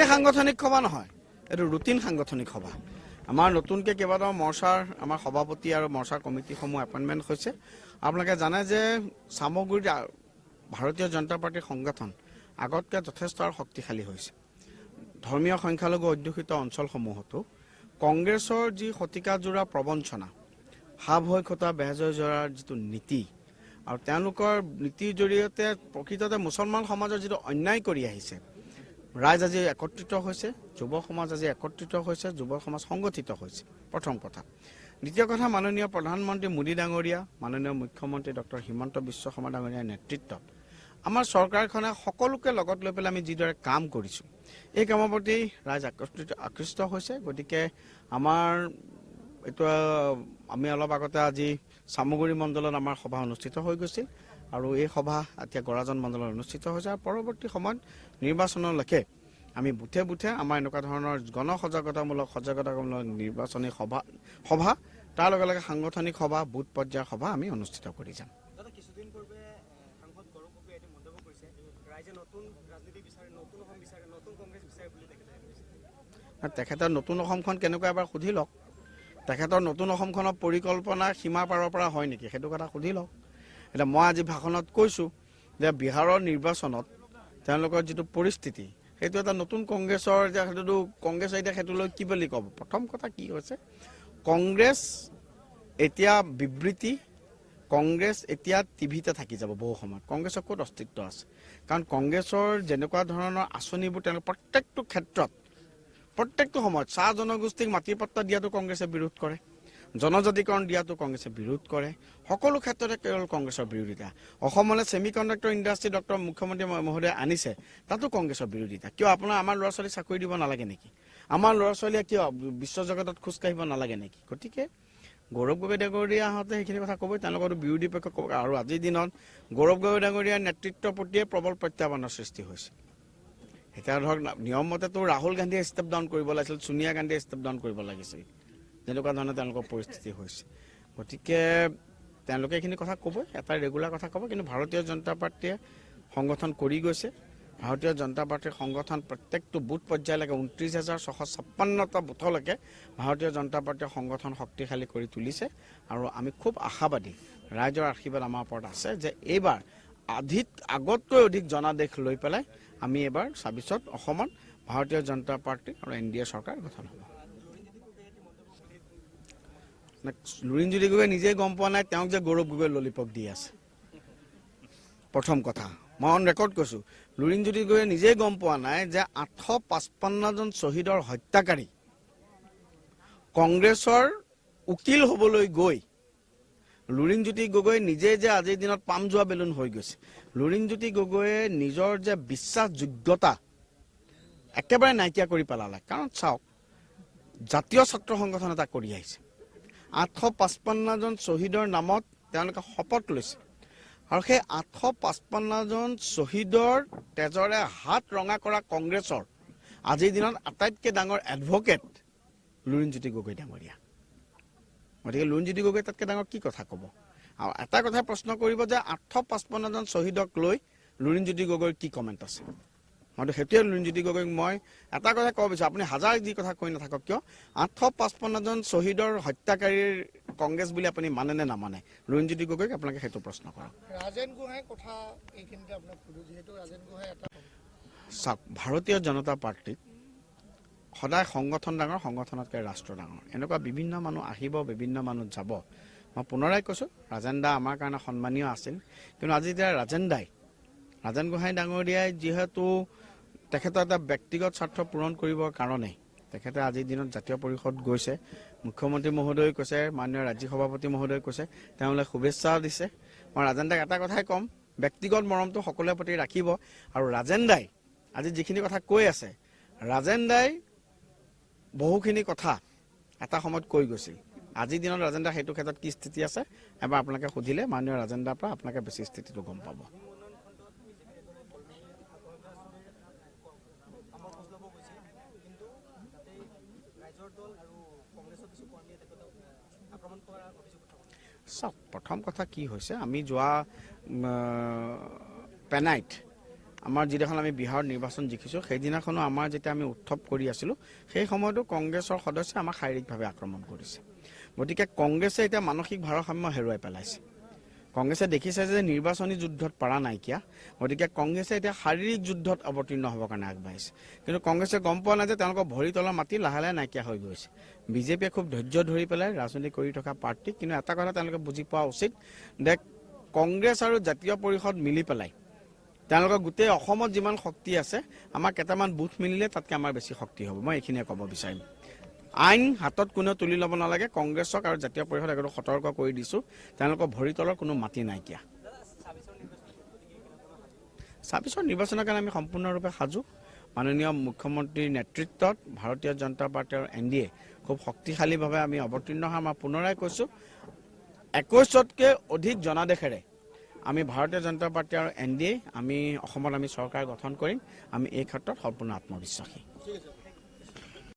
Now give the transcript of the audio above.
বিশেষ সাংগঠনিক সভা নহয় এইটো ৰুটিন সাংগঠনিক সভা। আমাৰ নতুনকৈ কেইবাটাও মৰ্চাৰ আমাৰ সভাপতি আৰু মৰ্চাৰ কমিটিসমূহ এপইণ্টমেণ্ট হৈছে। আপোনালোকে জানে যে চামগুৰিত ভাৰতীয় জনতা পাৰ্টীৰ সংগঠন আগতকৈ যথেষ্ট আৰু শক্তিশালী হৈছে। ধৰ্মীয় সংখ্যালঘু অধ্যুষিত অঞ্চলসমূহতো কংগ্ৰেছৰ যি শতিকাজোৰা প্ৰবঞ্চনা সাপ হৈ খটা বেহজৰ জৰাৰ যিটো নীতি আৰু তেওঁলোকৰ নীতিৰ জৰিয়তে প্ৰকৃততে মুছলমান সমাজৰ যিটো অন্যায় কৰি আহিছে ৰাইজ আজি একত্ৰিত হৈছে যুৱ সমাজ আজি একত্ৰিত হৈছে যুৱ সমাজ সংগঠিত হৈছে। প্ৰথম কথা। দ্বিতীয় কথা মাননীয় প্ৰধানমন্ত্ৰী মোদী ডাঙৰীয়া মাননীয় মুখ্যমন্ত্ৰী ডক্টৰ হিমন্ত বিশ্ব শৰ্মা ডাঙৰীয়াৰ নেতৃত্বত আমাৰ চৰকাৰখনে সকলোকে লগত লৈ পেলাই আমি যিদৰে কাম কৰিছোঁ এই কামৰ প্ৰতি ৰাইজ আকৰ্ষিত আকৃষ্ট হৈছে। গতিকে আমাৰ এইটো আমি অলপ আগতে আজি চামগুৰি মণ্ডলত আমাৰ সভা অনুষ্ঠিত হৈ গৈছিল। আৰু এই সভা এতিয়া গৰাজন মণ্ডলত অনুষ্ঠিত হৈছে আৰু পৰৱৰ্তী সময়ত নিৰ্বাচনলৈকে আমি বুথে বুথে আমাৰ এনেকুৱা ধৰণৰ গণ সজাগতামূলক সজাগতামূলক নিৰ্বাচনী সভা সভা তাৰ লগে লগে সাংগঠনিক সভা বুথ পৰ্যায়ৰ সভা আমি অনুষ্ঠিত কৰি যাম। তেখেতে তেখেতৰ নতুন অসমখন কেনেকুৱা এবাৰ সুধি লওক। তেখেতৰ নতুন অসমখনৰ পৰিকল্পনা সীমা পাৰৰ পৰা হয় নেকি? সেইটো কথা সুধি লওক। এতিয়া মই আজি ভাষণত কৈছোঁ যে বিহাৰৰ নিৰ্বাচনত তেওঁলোকৰ যিটো পৰিস্থিতি সেইটো এটা নতুন কংগ্ৰেছৰ এতিয়া সেইটোতো কংগ্ৰেছে এতিয়া সেইটোলৈ কি বুলি ক'ব? প্ৰথম কথা কি হৈছে কংগ্ৰেছ এতিয়া বিবৃতি কংগ্ৰেছ এতিয়া টিভিতে থাকি যাব বহু সময়ত। কংগ্ৰেছৰ ক'ত অস্তিত্ব আছে? কাৰণ কংগ্ৰেছৰ যেনেকুৱা ধৰণৰ আঁচনিবোৰ তেওঁলোক প্ৰত্যেকটো ক্ষেত্ৰত প্ৰত্যেকটো সময়ত চাহ জনগোষ্ঠীক মাটিৰ পট্টা দিয়াটো কংগ্ৰেছে বিৰোধ কৰে। জনজাতিকৰণ দিয়াটো কংগ্ৰেছে বিৰোধ কৰে। সকলো ক্ষেত্ৰতে কেৱল কংগ্ৰেছৰ বিৰোধিতা। অসমলৈ ছেমি কণ্ডাক্টৰ ইণ্ডাষ্ট্ৰী ডক্টৰ মুখ্যমন্ত্ৰী মহোদয়ে আনিছে তাতো কংগ্ৰেছৰ বিৰোধিতা। কিয়? আপোনাৰ আমাৰ ল'ৰা ছোৱালীক চাকৰি দিব নালাগে নেকি? আমাৰ ল'ৰা ছোৱালীয়ে কিয় বিশ্বজগতত খোজকাঢ়িব নালাগে নেকি? গতিকে গৌৰৱ গগৈ ডাঙৰীয়াহঁতে সেইখিনি কথা ক'বই তেওঁলোকৰতো বিৰোধী পক্ষ ক'ব। আৰু আজিৰ দিনত গৌৰৱ গগৈ ডাঙৰীয়াৰ নেতৃত্বৰ প্ৰতিয়ে প্ৰবল প্ৰত্যাহ্বানৰ সৃষ্টি হৈছে। এতিয়া ধৰক নিয়ম মতেতো ৰাহুল গান্ধীয়ে ষ্টেপ ডাউন কৰিব লাগিছিল ছোনিয়া গান্ধীয়ে ষ্টেপ ডাউন কৰিব লাগিছিল। যেনেকুৱা ধৰণে তেওঁলোকৰ পৰিস্থিতি হৈছে। গতিকে তেওঁলোকে এইখিনি কথা ক'বই এটা ৰেগুলাৰ কথা ক'ব কিন্তু ভাৰতীয় জনতা পাৰ্টীয়ে সংগঠন কৰি গৈছে। ভাৰতীয় জনতা পাৰ্টীৰ সংগঠন প্ৰত্যেকটো বুথ পৰ্যায়লৈকে ঊনত্ৰিছ হাজাৰ ছশ ছাপ্পন্নটা বুথলৈকে ভাৰতীয় জনতা পাৰ্টীয়ে সংগঠন শক্তিশালী কৰি তুলিছে। আৰু আমি খুব আশাবাদী ৰাইজৰ আশীৰ্বাদ আমাৰ ওপৰত আছে যে এইবাৰ আধিক আগতকৈ অধিক জনাদেশ লৈ পেলাই আমি এইবাৰ ছাব্বিছত অসমত ভাৰতীয় জনতা পাৰ্টী আৰু এন ডি এ চৰকাৰ গঠন হ'ব। লুৰিণজ্যোতি গগৈয়ে নিজেই গম পোৱা নাই, তেওঁক যে গৌৰৱ গগৈ ললিপপ দি আছে। প্ৰথম কথা, মই অন ৰেকৰ্ড কৈছোঁ লুৰিণজ্যোতি গগৈয়ে নিজেই গম পোৱা নাই যে আঠশ পাঁচপন্নজন শ্বহীদৰ হত্যাকাৰী কংগ্ৰেছৰ উকিল হ'বলৈ গৈ লুৰিণজ্যোতি গগৈ নিজে যে আজিৰ দিনত পাম যোৱা বেলুন হৈ গৈছে। লুৰিণজ্যোতি গগৈয়ে নিজৰ যে বিশ্বাসযোগ্যতা একেবাৰে নাইকিয়া কৰি পেলালে। কাৰণ চাওক, জাতীয় ছাত্ৰ সংগঠন এটা কৰি আহিছে। আঠশ পাঁচপন্নজন শ্বহীদৰ নামত তেওঁলোকে শপত লৈছে। আৰু সেই আঠশ পাঁচপন্নজন শ্বহীদৰ তেজৰে হাত ৰঙা কৰা কংগ্ৰেছৰ আজিৰ দিনত আটাইতকৈ ডাঙৰ এডভকেট লুৰিণজ্যোতি গগৈ ডাঙৰীয়া। গতিকে লুৰিণজ্যোতি গগৈ তাতকৈ ডাঙৰ কি কথা ক'ব? আৰু এটা কথাই প্ৰশ্ন কৰিব যে আঠশ পাঁচপন্নজন শ্বহীদক লৈ লুৰিণজ্যোতি গগৈৰ কি কমেণ্ট আছে? মইতো সেইটোৱে লুৰিণজ্যোতি গগৈক মই এটা কথা ক'ব বিচাৰোঁ আপুনি হাজাৰ যি কথা কৈ নাথাকক কিয় আঠশ পাঁচপন্নজন শ্বহীদৰ হত্যাকাৰীৰ কংগ্ৰেছ বুলি আপুনি মানে নে নামানে? লুৰিণজ্যোতি গগৈক আপোনালোকে সেইটো প্ৰশ্ন কৰক। ৰাজেন গোহাঁই কথা এইখিনিতে আপোনাক সুধো যিহেতু ৰাজেন গোহাঁই এটা চাওক ভাৰতীয় জনতা পাৰ্টীত সদায় সংগঠন ডাঙৰ সংগঠনতকৈ ৰাষ্ট্ৰ ডাঙৰ। এনেকুৱা বিভিন্ন মানুহ আহিব বিভিন্ন মানুহ যাব। মই পুনৰাই কৈছোঁ ৰাজেন দা আমাৰ কাৰণে সন্মানীয় আছিল। কিন্তু আজি এতিয়া ৰাজেন দাই ৰাজেন গোহাঁই ডাঙৰীয়াই যিহেতু তেখেতৰ এটা ব্যক্তিগত স্বাৰ্থ পূৰণ কৰিবৰ কাৰণে তেখেতে আজিৰ দিনত জাতীয় পৰিষদ গৈছে। মুখ্যমন্ত্ৰী মহোদয়ে কৈছে মাননীয় ৰাজ্যিক সভাপতি মহোদয়ে কৈছে তেওঁলোকে শুভেচ্ছা দিছে। মই ৰাজেন দাক এটা কথাই ক'ম ব্যক্তিগত মৰমটো সকলোৰে প্ৰতি ৰাখিব আৰু ৰাজেন দাই আজি যিখিনি কথা কৈ আছে ৰাজেন দাই বহুখিনি কথা এটা সময়ত কৈ গৈছিল। আজিৰ দিনত ৰাজেন দাৰ সেইটো ক্ষেত্ৰত কি স্থিতি আছে এবাৰ আপোনালোকে সুধিলে মাননীয় ৰাজেন দাৰ পৰা আপোনালোকে বেছি স্থিতিটো গম পাব আমৰ খোজ ল'ব গৈছিল কিন্তু তাতে ৰাইজৰ চাওক প্ৰথম কথা কি হৈছে আমি যোৱা উম, পেনাইত আমাৰ যিদিনাখন আমি বিহাৰত নিৰ্বাচন জিকিছোঁ সেইদিনাখনো আমাৰ যেতিয়া আমি উৎসৱ কৰি আছিলোঁ সেই সময়তো কংগ্ৰেছৰ সদস্যই আমাক শাৰীৰিকভাৱে আক্ৰমণ কৰিছে। গতিকে কংগ্ৰেছে এতিয়া মানসিক ভাৰসাম্য হেৰুৱাই পেলাইছে। কংগ্ৰেছে দেখিছে যে নিৰ্বাচনী যুদ্ধত পাৰা নাইকিয়া গতিকে কংগ্ৰেছে এতিয়া শাৰীৰিক যুদ্ধত অৱতীৰ্ণ হ'বৰ কাৰণে আগবাঢ়িছে। কিন্তু কংগ্ৰেছে গম পোৱা নাই যে তেওঁলোকৰ ভৰি তলৰ মাটি লাহে লাহে নাইকিয়া হৈ গৈছে। বিজেপিয়ে খুব ধৈৰ্য ধৰি পেলাই ৰাজনীতি কৰি থকা পাৰ্টীক কিন্তু এটা কথা তেওঁলোকে বুজি পোৱা উচিত যে কংগ্ৰেছ আৰু জাতীয় পৰিষদ মিলি পেলাই তেওঁলোকৰ গোটেই অসমত যিমান শক্তি আছে আমাৰ কেইটামান বুথ মিলিলে তাতকৈ আমাৰ বেছি শক্তি হ'ব। মই এইখিনিয়ে ক'ব বিচাৰিম। আইন হাতত কোনেও তুলি ল'ব নালাগে কংগ্ৰেছক আৰু জাতীয় পৰিষদক একদম সতৰ্ক কৰি দিছোঁ। তেওঁলোকৰ ভৰি তলৰ কোনো মাটি নাইকিয়া। ছাব্বিছৰ নিৰ্বাচনৰ কাৰণে আমি সম্পূৰ্ণৰূপে সাজু। মাননীয় মুখ্যমন্ত্ৰীৰ নেতৃত্বত ভাৰতীয় জনতা পাৰ্টি আৰু এন ডি এ খুব শক্তিশালীভাৱে আমি অৱতীৰ্ণ হ'ম মই পুনৰাই কৈছোঁ। একৈছতকৈ অধিক জনাদেশেৰে আমি ভাৰতীয় জনতা পাৰ্টি আৰু এন ডি এ আমি অসমত আমি চৰকাৰ গঠন কৰিম। আমি এই ক্ষেত্ৰত সম্পূৰ্ণ আত্মবিশ্বাসী।